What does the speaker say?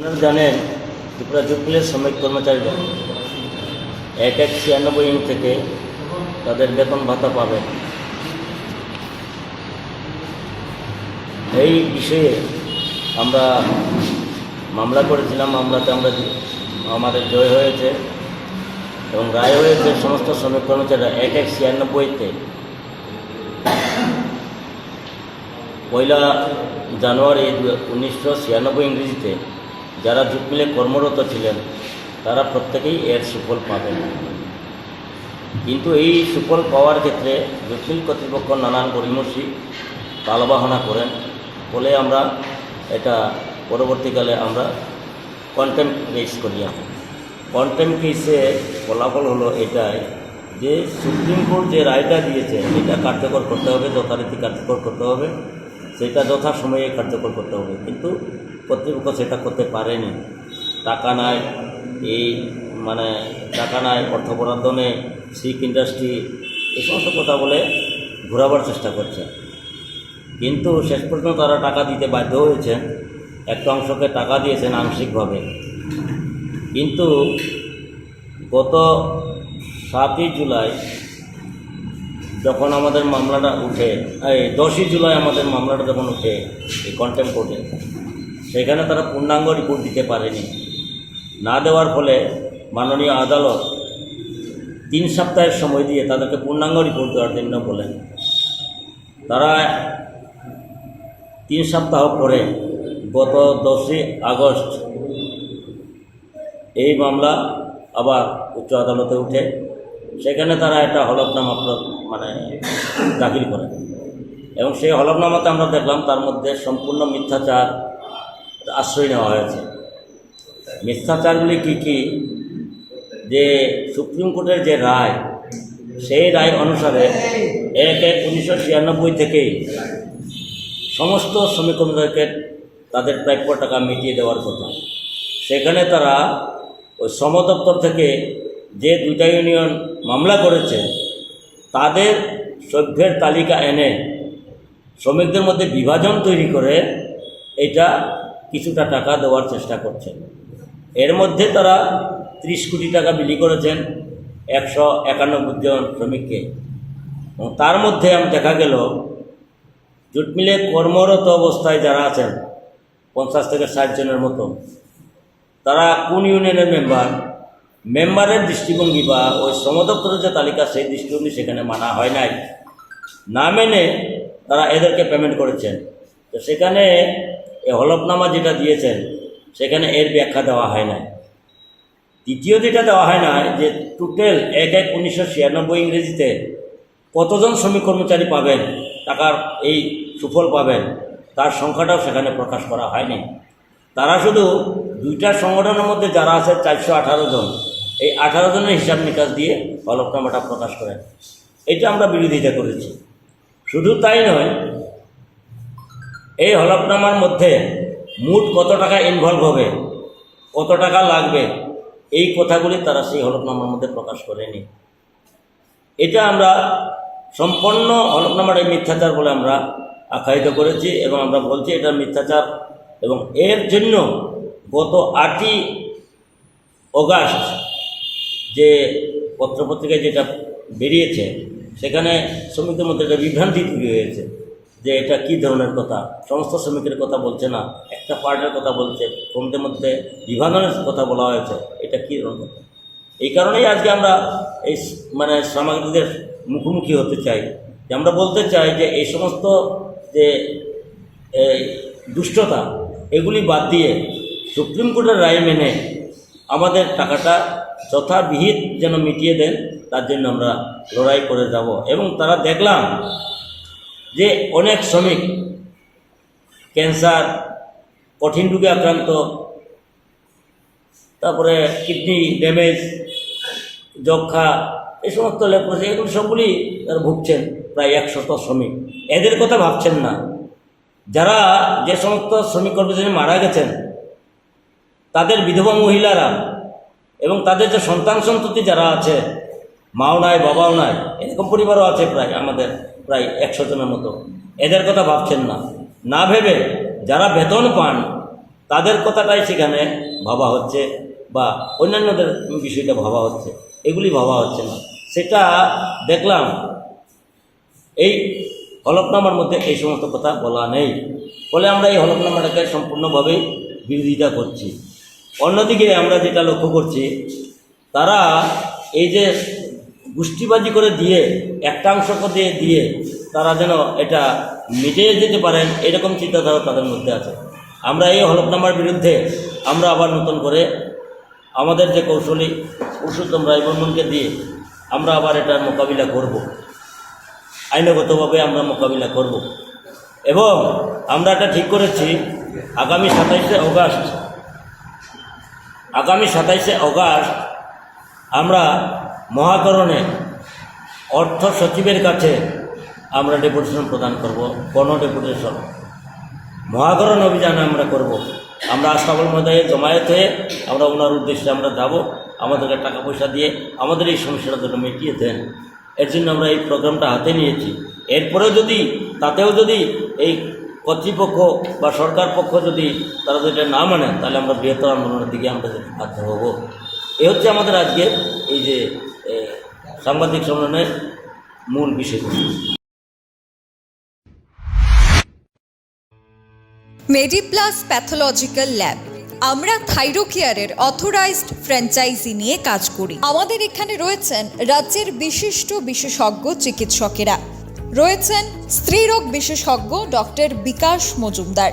আপনারা জানেন ত্রিপুরা জুপিলের শ্রমিক কর্মচারীরা এক এক ছিয়ানব্বই ইঞ্চ থেকে তাদের বেতন ভাতা পাবেন এই বিষয়ে আমরা মামলা করেছিলাম, মামলাতে আমরা আমাদের জয় হয়েছে এবং রায় হয়েছে সমস্ত শ্রমিক কর্মচারীরা এক এক ছিয়ানব্বইতে। পয়লা জানুয়ারি উনিশশো ছিয়ানব্বই ইংরেজিতে যারা জুট মিলে কর্মরত ছিলেন, তারা প্রত্যেকেই এর সুফল পাবেন। কিন্তু এই সুফল পাওয়ার ক্ষেত্রে জুট মিল কর্তৃপক্ষ নানান গরিমসি তালবাহনা করেন। বলে আমরা এটা পরবর্তীকালে আমরা কন্টেম্প কেস করিলাম কন্টেম্প কেসে ফলাফল হলো এটাই যে সুপ্রিম কোর্ট যে রায়টা দিয়েছে, এটা কার্যকর করতে হবে, যথারীতি কার্যকর করতে হবে, সেটা যথাসময়ে কার্যকর করতে হবে। কিন্তু কর্তৃপক্ষ সেটা করতে পারেনি। টাকা নাই, এই মানে টাকা নাই, অর্থ বরাদ্দ নেই শিখ ইন্ডাস্ট্রি এই সমস্ত কথা বলে ঘোরাবার চেষ্টা করছে। কিন্তু শেষ পর্যন্ত তারা টাকা দিতে বাধ্য হয়েছেন একটা অংশকে টাকা দিয়েছেন আংশিকভাবে। কিন্তু গত সাতই জুলাই যখন আমাদের মামলাটা উঠে, এই দশই জুলাই আমাদের মামলাটা যখন উঠে, এই কন্টেম কোর্টে সেখানে তারা পূর্ণাঙ্গ রিপোর্ট দিতে পারেনি। না দেওয়ার ফলে মাননীয় আদালত তিন সপ্তাহের সময় দিয়ে তাদেরকে পূর্ণাঙ্গ রিপোর্ট দেওয়ার জন্য বলেন। তারা তিন সপ্তাহ পরে গত দশই আগস্ট এই মামলা আবার উচ্চ আদালতে উঠে, সেখানে তারা একটা হলফনামা মানে দাখিল করে। এবং সেই হলফনামাতে আমরা দেখলাম তার মধ্যে সম্পূর্ণ মিথ্যাচার আশ্রয় নেওয়া হয়েছে। মিথ্যাচারগুলি কী কী? যে সুপ্রিম কোর্টের যে রায়, সেই রায় অনুসারে এক এক উনিশশো ছিয়ানব্বই থেকেই সমস্ত শ্রমিক তাদের প্রাপ্য টাকা মিটিয়ে দেওয়ার কথা। সেখানে তারা ওই শ্রম দপ্তর থেকে যে দুইটা ইউনিয়ন মামলা করেছে, তাদের সভ্যের তালিকা এনে শ্রমিকদের মধ্যে বিভাজন তৈরি করে এটা কিছুটা টাকা দেওয়ার চেষ্টা করছেন। এর মধ্যে তারা ত্রিশ কোটি টাকা বিলি করেছেন একশো একানব্বই জন শ্রমিককে। তার মধ্যে আমি দেখা গেল, জুট মিলে কর্মরত অবস্থায় যারা আছেন, পঞ্চাশ থেকে ষাট জনের মতো, তারা কোন ইউনিয়নের মেম্বার? মেম্বারের দৃষ্টিভঙ্গি বা ওই শ্রম দপ্তরের যে তালিকা, সেই দৃষ্টিভঙ্গি সেখানে মানা হয় নাই। না মেনে তারা এদেরকে পেমেন্ট করেছেন। তো সেখানে এই হলফনামা যেটা দিয়েছেন, সেখানে এর ব্যাখ্যা দেওয়া হয় না দ্বিতীয় যেটা দেওয়া হয় না যে টোটাল এক এক উনিশশো ছিয়ানব্বই ইংরেজিতে কতজন শ্রমিক কর্মচারী পাবেন, টাকার এই সুফল পাবেন, তার সংখ্যাটাও সেখানে প্রকাশ করা হয়নি। তারা শুধু দুইটা সংগঠনের মধ্যে যারা আছে, চারশো আঠারো জন, এই আঠারো জনের হিসাব নিকাশ দিয়ে হলফনামাটা প্রকাশ করেন। এটা আমরা বিরোধিতা করেছি। শুধু তাই নয় এই হলফনামার মধ্যে মোট কত টাকা ইনভলভ হবে? কত টাকা লাগবে? এই কথাগুলি তারা সেই হলফনামার মধ্যে প্রকাশ করেনি। এটা আমরা সম্পন্ন হলফনামার এই মিথ্যাচার বলে আমরা আখ্যায়িত করেছি এবং আমরা বলছি এটা মিথ্যাচার এবং এর জন্য গত আটই অগাস্ট যে পত্রপত্রিকায় যেটা বেরিয়েছে, সেখানে শ্রমিকদের মধ্যে একটা বিভ্রান্তি তৈরি হয়েছে। যে এটা কী ধরনের কথা? সমস্ত শ্রমিকের কথা বলছে না, একটা পার্টের কথা বলছে শ্রমিকদের মধ্যে বিভাজনের কথা বলা হয়েছে, এটা কী ধরনের কথা? এই কারণেই আজকে আমরা এই মানে সাংবাদিকদের মুখোমুখি হতে চাই। যে আমরা বলতে চাই যে এই সমস্ত যে দুষ্টতা, এগুলি বাদ দিয়ে সুপ্রিম কোর্টের রায় মেনে আমাদের টাকাটা যথাবিহিত যেন মিটিয়ে দেন, তার জন্য আমরা লড়াই করে যাব। এবং তারা দেখলাম যে অনেক শ্রমিক ক্যান্সার কঠিন রোগে আক্রান্ত, তারপরে কিডনি ড্যামেজ যক্ষা এই সমস্ত লেপ্রোসি এগুলো সবগুলি তারা ভুগছেন, প্রায় একশত শ্রমিক। এদের কথা ভাবছেন না। যারা যে সমস্ত শ্রমিক কর্মচারী মারা গেছেন, তাদের বিধবা মহিলারা এবং তাদের যে সন্তান সন্ততি যারা আছে মাও নাই, বাবাও নাই, এরকম পরিবারও আছে প্রায়, আমাদের প্রায় একশো জনের মতো। এদের কথা ভাবছেন না। না ভেবে যারা বেতন পান, তাদের কথাটাই সেখানে ভাবা হচ্ছে বা অন্যান্যদের বিষয়টা ভাবা হচ্ছে। এগুলি ভাবা হচ্ছে না। সেটা দেখলাম, এই হলফনামার মধ্যে এই সমস্ত কথা বলা নেই। ফলে আমরা এই হলফনামাটাকে সম্পূর্ণভাবেই বিরোধিতা করছি। অন্যদিকে আমরা যেটা লক্ষ্য করছি, তারা এই যে গোষ্ঠীবাজি করে দিয়ে একটাংশকে দিয়ে দিয়ে তারা যেন এটা মিটিয়ে যেতে পারেন, এরকম চিন্তাধারা তাদের মধ্যে আছে। আমরা এই হলফনামার বিরুদ্ধে আমরা আবার নতুন করে আমাদের যে কৌশলী পুরুষোত্তম রায়বর্মনকে দিয়ে আমরা আবার এটার মোকাবিলা করব। আইনগতভাবে আমরা মোকাবিলা করব। এবং আমরা এটা ঠিক করেছি, আগামী সাতাইশে অগাস্ট, আগামী সাতাইশে অগাস্ট আমরা মহাকরণে অর্থ সচিবের কাছে আমরা ডেপুটেশন প্রদান করব, গণ ডেপুটেশন। মহাকরণ অভিযান আমরা করব। আমরা আস্তাবল মধ্যে জমায়েত হয়ে আমরা ওনার উদ্দেশ্যে আমরা যাব, আমাদেরকে টাকা পয়সা দিয়ে আমাদের এই সমস্যাটা যেন মিটিয়ে দেন। এর জন্য আমরা এই প্রোগ্রামটা হাতে নিয়েছি। এরপরেও যদি, তাতেও যদি এই কর্তৃপক্ষ বা সরকার পক্ষ যদি তারা যদি না মানে তাহলে আমরা বৃহত্তর আন্দোলনের দিকে আমরা বাধ্য হব। এ হচ্ছে আমাদের আজকে এই যে সাংবাদিক সম্মেলনের মূল বিষয়গুলি মেডিপ্লাস প্যাথোলজিক্যাল ল্যাব আমরা থাইরোকেয়ারের অথরাইজড ফ্র্যাঞ্চাইজি নিয়ে কাজ করি। আমাদের এখানে রয়েছেন রাজ্যের বিশিষ্ট বিশেষজ্ঞ চিকিৎসকেরা। রয়েছেন স্ত্রীরোগ বিশেষজ্ঞ ডক্টর বিকাশ মজুমদার।